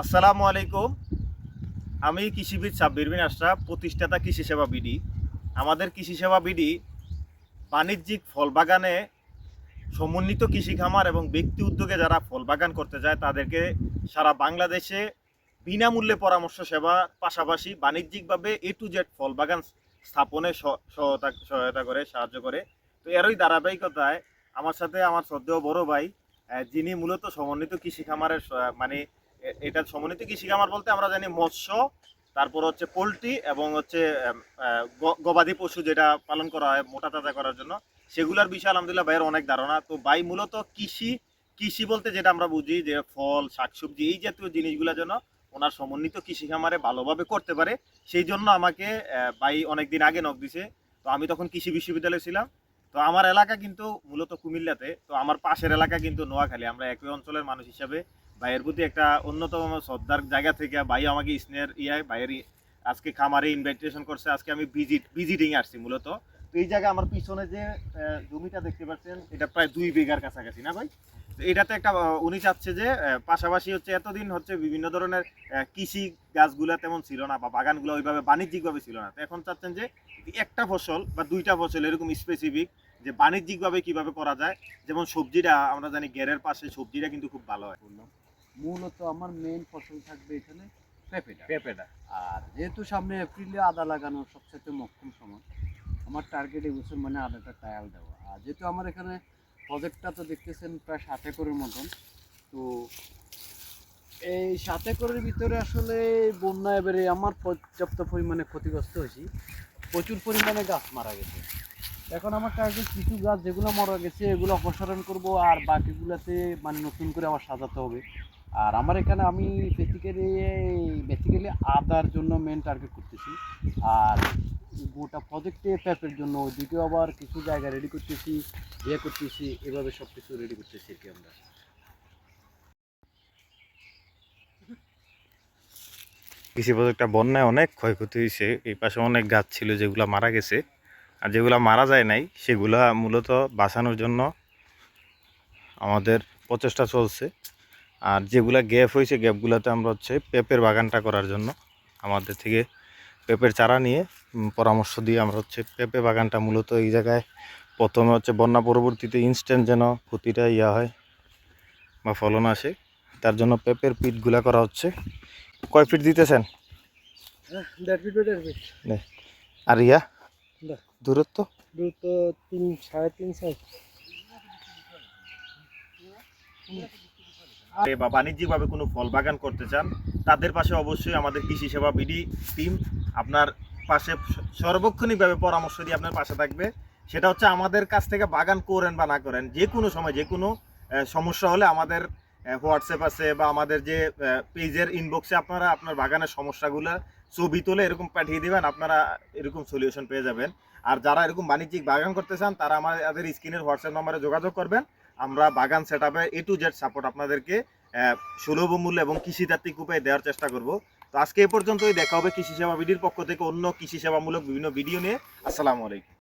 আসসালামু আলাইকুম। আমি কৃষিবিদ সাব্বির বিন আশরাফ, প্রতিষ্ঠাতা কৃষি সেবা বিডি। আমাদের কৃষি সেবা বিডি বাণিজ্যিক ফল বাগানে সমন্বিত কৃষি খামার এবং ব্যক্তি উদ্যোগে যারা ফল বাগান করতে যায়, তাদেরকে সারা বাংলাদেশে বিনামূল্যে পরামর্শ সেবার পাশাপাশি বাণিজ্যিকভাবে এ টু জেড ফল বাগান স্থাপনে সহায়তা সহায়তা করে, সাহায্য করে। তো এরই ধারাবাহিকতায় আমার সাথে আমার শ্রদ্ধেয় বড় ভাই যিনি মূলত সমন্বিত কৃষি খামারের মানে এটা সমন্বিত কৃষি খামার বলতে আমরা জানি মৎস্য, তারপর হচ্ছে পোলট্রি এবং হচ্ছে গবাদি পশু যেটা পালন করা হয় মোটা তাজা করার জন্য। সেগুলোর বিষয়ে আলহামদুলিল্লাহ ভাইয়ের অনেক ধারণা। তো ভাই মূলত কৃষি কৃষি বলতে যেটা আমরা বুঝি যে ফল, শাকসবজি এই জাতীয় জিনিসগুলো যেন ওনার সমন্বিত কৃষি খামারে ভালোভাবে করতে পারে। সেই জন্য আমাকে ভাই অনেকদিন আগে নক দিছে। তো আমি তখন কৃষি বিশ্ববিদ্যালয়ে ছিলাম। তো আমার এলাকা কিন্তু মূলত কুমিল্লাতে। তো আমার পাশের এলাকা কিন্তু নোয়াখালী। আমরা একই অঞ্চলের মানুষ হিসাবে ভাইয়ের প্রতি একটা অন্যতম শ্রদ্ধার জায়গা থেকে ভাই আমাকে স্নেহের ইয়ায় ভাইয়ের আজকে খামারে ইনভাইটেশন করছে, আজকে আমি ভিজিট ভিজিটিং আসছি মূলত। তো এই জায়গায় আমার পিছনে যে জমিটা দেখতে পাচ্ছেন, এটা প্রায় দুই বিঘার কাছাকাছি না ভাই? এটাতে একটা উনি চাচ্ছে যে পাশাপাশি হচ্ছে এতদিন হচ্ছে বিভিন্ন ধরনের কৃষি গাছগুলা তেমন ছিল না বা বাগানগুলো ওইভাবে বাণিজ্যিকভাবে ছিল না। তো এখন চাচ্ছেন যে, একটা ফসল বা দুইটা ফসল এরকম স্পেসিফিক যে বাণিজ্যিকভাবে কীভাবে করা যায়, যেমন সবজিটা আমরা জানি গেরের পাশে সবজিটা কিন্তু খুব ভালো হয়। মূলত আমার মেইন ফসল থাকবে এখানে পেঁপেটা। পেঁপেটা। আর যেহেতু সামনে এপ্রিলে আদা লাগানোর সবচেয়ে মক্ষম সময় আমার টার্গেট এবছর মানে আদাটা ট্রায়াল দেওয়া। আর যেহেতু আমার এখানে প্রজেক্টটা তো দেখতেছেন প্রায় সাত একরের মতন তো এই সাত একরের ভিতরে আসলে বন্যা এবারে আমার পর্যাপ্ত পরিমাণে ক্ষতিগ্রস্ত হয়েছি। প্রচুর পরিমাণে গাছ মারা গেছে। এখন আমার টার্গেট কিছু গাছ যেগুলো মারা গেছে এগুলো অপসারণ করব আর বাকিগুলোতে মানে নতুন করে আবার সাজাতে হবে। আর আমার এখানে আমি বেসিক্যালি বেসিক্যালি আদার জন্য মেন টার্গেট করতেছি। আর গোটা প্রজেক্টে প্যাপের জন্য দুটো আবার কিছু জায়গা রেডি করতেছি ইয়ে করতেছি, এভাবে সব কিছু রেডি করতেছি আর কি আমরা। কৃষি প্রজেক্টটা বন্যায় অনেক ক্ষয়ক্ষতি হয়েছে। এই পাশে অনেক গাছ ছিল যেগুলো মারা গেছে। আর যেগুলো মারা যায় নাই, সেগুলা মূলত বাঁচানোর জন্য আমাদের প্রচেষ্টা চলছে। আর যেগুলা গ্যাপ হয়েছে গ্যাপগুলোতে আমরা হচ্ছে পেঁপের বাগানটা করার জন্য আমাদের থেকে পেঁপের চারা নিয়ে পরামর্শ দিয়ে আমরা হচ্ছে পেঁপে বাগানটা মূলত এই জায়গায় প্রথমে হচ্ছে বন্যা পরবর্তীতে ইনস্ট্যান্ট যেন ক্ষতিটা ইয়া হয় বা ফলন আসে তার জন্য পেঁপের পিটগুলা করা হচ্ছে। কয় ফিট দিতেছেন? ফিট আর ইয়া? দূরত্ব? দূরত্ব তিন সাড়ে তিন সাইজ বা বাণিজ্যিকভাবে কোনো ফল বাগান করতে চান, তাদের পাশে অবশ্যই আমাদের কৃষি সেবা বিডি টিম আপনার পাশে সার্বক্ষণিকভাবে পরামর্শ দিয়ে আপনার পাশে থাকবে। সেটা হচ্ছে আমাদের কাছ থেকে বাগান করেন বা না করেন, যে কোনো সময়, যে কোনো সমস্যা হলে আমাদের হোয়াটসঅ্যাপ আছে বা আমাদের যে পেজের ইনবক্সে আপনারা আপনার বাগানের সমস্যাগুলো ছবি তুলে এরকম পাঠিয়ে দেবেন, আপনারা এরকম সলিউশন পেয়ে যাবেন। আর যারা এরকম বাণিজ্যিক বাগান করতে চান, তারা আমাদের স্ক্রিনের হোয়াটসঅ্যাপ নম্বরে যোগাযোগ করবেন। আমরা বাগান সেট আপে এ টু জেড সাপোর্ট আপনাদেরকে সুলভ মূল্য এবং কৃষিতাত্ত্বিক উপায়ে দেওয়ার চেষ্টা করব। তো আজকে এ পর্যন্তই, দেখা হবে কৃষি সেবা বিডির পক্ষ থেকে অন্য কৃষি সেবামূলক বিভিন্ন ভিডিও নিয়ে। আসসালামু আলাইকুম।